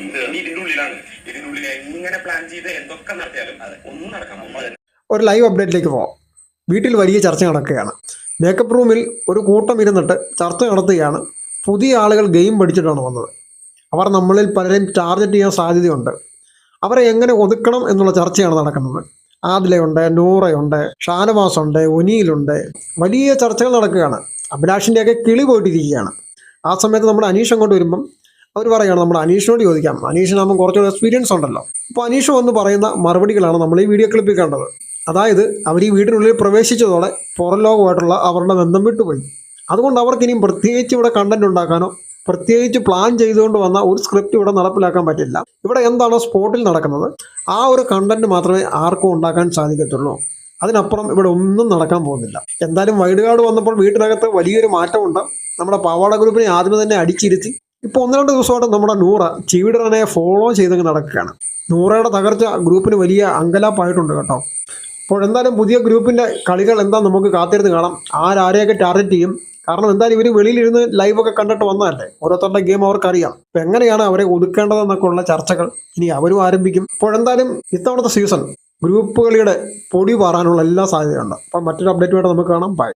നീ ഇതിന്റെ ഉള്ളിലാണ്. ഇതിന്റെ ഉള്ളിൽ എങ്ങനെ പ്ലാൻ ചെയ്ത് എന്തൊക്കെ നടത്തിയാലും ഒന്നും നടക്കാൻ ഒരു ലൈവ് അപ്ഡേറ്റിലേക്ക് പോവാം. വീട്ടിൽ വലിയ ചർച്ച നടക്കുകയാണ്. മേക്കപ്പ് റൂമിൽ ഒരു കൂട്ടം ഇരുന്നിട്ട് ചർച്ച നടത്തുകയാണ്. പുതിയ ആളുകൾ ഗെയിം പഠിച്ചിട്ടാണ് വന്നത്. അവർ നമ്മളിൽ പലരെയും ടാർഗറ്റ് ചെയ്യാൻ സാധ്യതയുണ്ട്. അവരെ എങ്ങനെ ഒതുക്കണം എന്നുള്ള ചർച്ചയാണ് നടക്കുന്നത്. ആദിലയുണ്ട് നൂറയുണ്ട് ഷാനവാസുണ്ട് ഒനിയിലുണ്ട്. വലിയ ചർച്ചകൾ നടക്കുകയാണ്. അഭിലാഷിന്റെയൊക്കെ കിളി പോയിട്ടിരിക്കുകയാണ്. ആ സമയത്ത് നമ്മുടെ അനീഷ് അങ്ങോട്ട് വരുമ്പം അവർ പറയുകയാണ് നമ്മുടെ അനീഷിനോട് ചോദിക്കാം. അനീഷിനാകുമ്പോൾ കുറച്ചുകൂടെ എക്സ്പീരിയൻസ് ഉണ്ടല്ലോ. അപ്പോൾ അനീഷ് വന്ന് പറയുന്ന മറുപടികളാണ് നമ്മൾ ഈ വീഡിയോ ക്ലിപ്പിൽ കണ്ടത്. അതായത് അവർ ഈ വീടിനുള്ളിൽ പ്രവേശിച്ചതോടെ പുറം ലോകമായിട്ടുള്ള അവരുടെ ബന്ധം വിട്ടുപോയി. അതുകൊണ്ട് അവർക്ക് ഇനിയും പ്രത്യേകിച്ച് ഇവിടെ കണ്ടന്റ് ഉണ്ടാക്കാനോ പ്രത്യേകിച്ച് പ്ലാൻ ചെയ്തുകൊണ്ട് വന്ന ഒരു സ്ക്രിപ്റ്റ് ഇവിടെ നടപ്പിലാക്കാൻ പറ്റില്ല. ഇവിടെ എന്താണോ സ്പോട്ടിൽ നടക്കുന്നത്. ആ ഒരു കണ്ടന്റ് മാത്രമേ ആർക്കും ഉണ്ടാക്കാൻ സാധിക്കത്തുള്ളൂ. അതിനപ്പുറം ഇവിടെ ഒന്നും നടക്കാൻ പോകുന്നില്ല. എന്തായാലും വൈഡ് കാർഡ് വന്നപ്പോൾ വീട്ടിനകത്ത് വലിയൊരു മാറ്റമുണ്ട്. നമ്മുടെ പാവാട ഗ്രൂപ്പിനെ ആദ്യമേ തന്നെ അടിച്ചിരുത്തി. ഇപ്പോൾ ഒന്ന് രണ്ട് ദിവസമായിട്ട് നമ്മുടെ നൂറ ചീവിടനെ ഫോളോ ചെയ്തങ്ങ് നടക്കുകയാണ്. നൂറയുടെ തകർച്ച ഗ്രൂപ്പിന് വലിയ അങ്കലാപ്പായിട്ടുണ്ട് കേട്ടോ. അപ്പോൾ എന്തായാലും പുതിയ ഗ്രൂപ്പിന്റെ കളികൾ എന്താ നമുക്ക് കാത്തിരുന്ന് കാണാം. ആരാരെയൊക്കെ ടാർഗറ്റ് ചെയ്യും? കാരണം എന്തായാലും ഇവർ വെളിയിലിരുന്ന് ലൈവൊക്കെ കണ്ടിട്ട് വന്നതല്ലേ? ഓരോരുത്തരുടെ ഗെയിം അവർക്കറിയാം. അപ്പം എങ്ങനെയാണ് അവരെ ഒതുക്കേണ്ടതെന്നൊക്കെ ഉള്ള ചർച്ചകൾ ഇനി അവരും ആരംഭിക്കും. അപ്പോൾ എന്തായാലും ഇത്തവണത്തെ സീസൺ ഗ്രൂപ്പ് കളിയുടെ പൊടി പാറാനുള്ള എല്ലാ സാധ്യതയുണ്ട്. അപ്പം മറ്റൊരു അപ്ഡേറ്റുമായിട്ട് നമുക്ക് കാണാം. ബൈ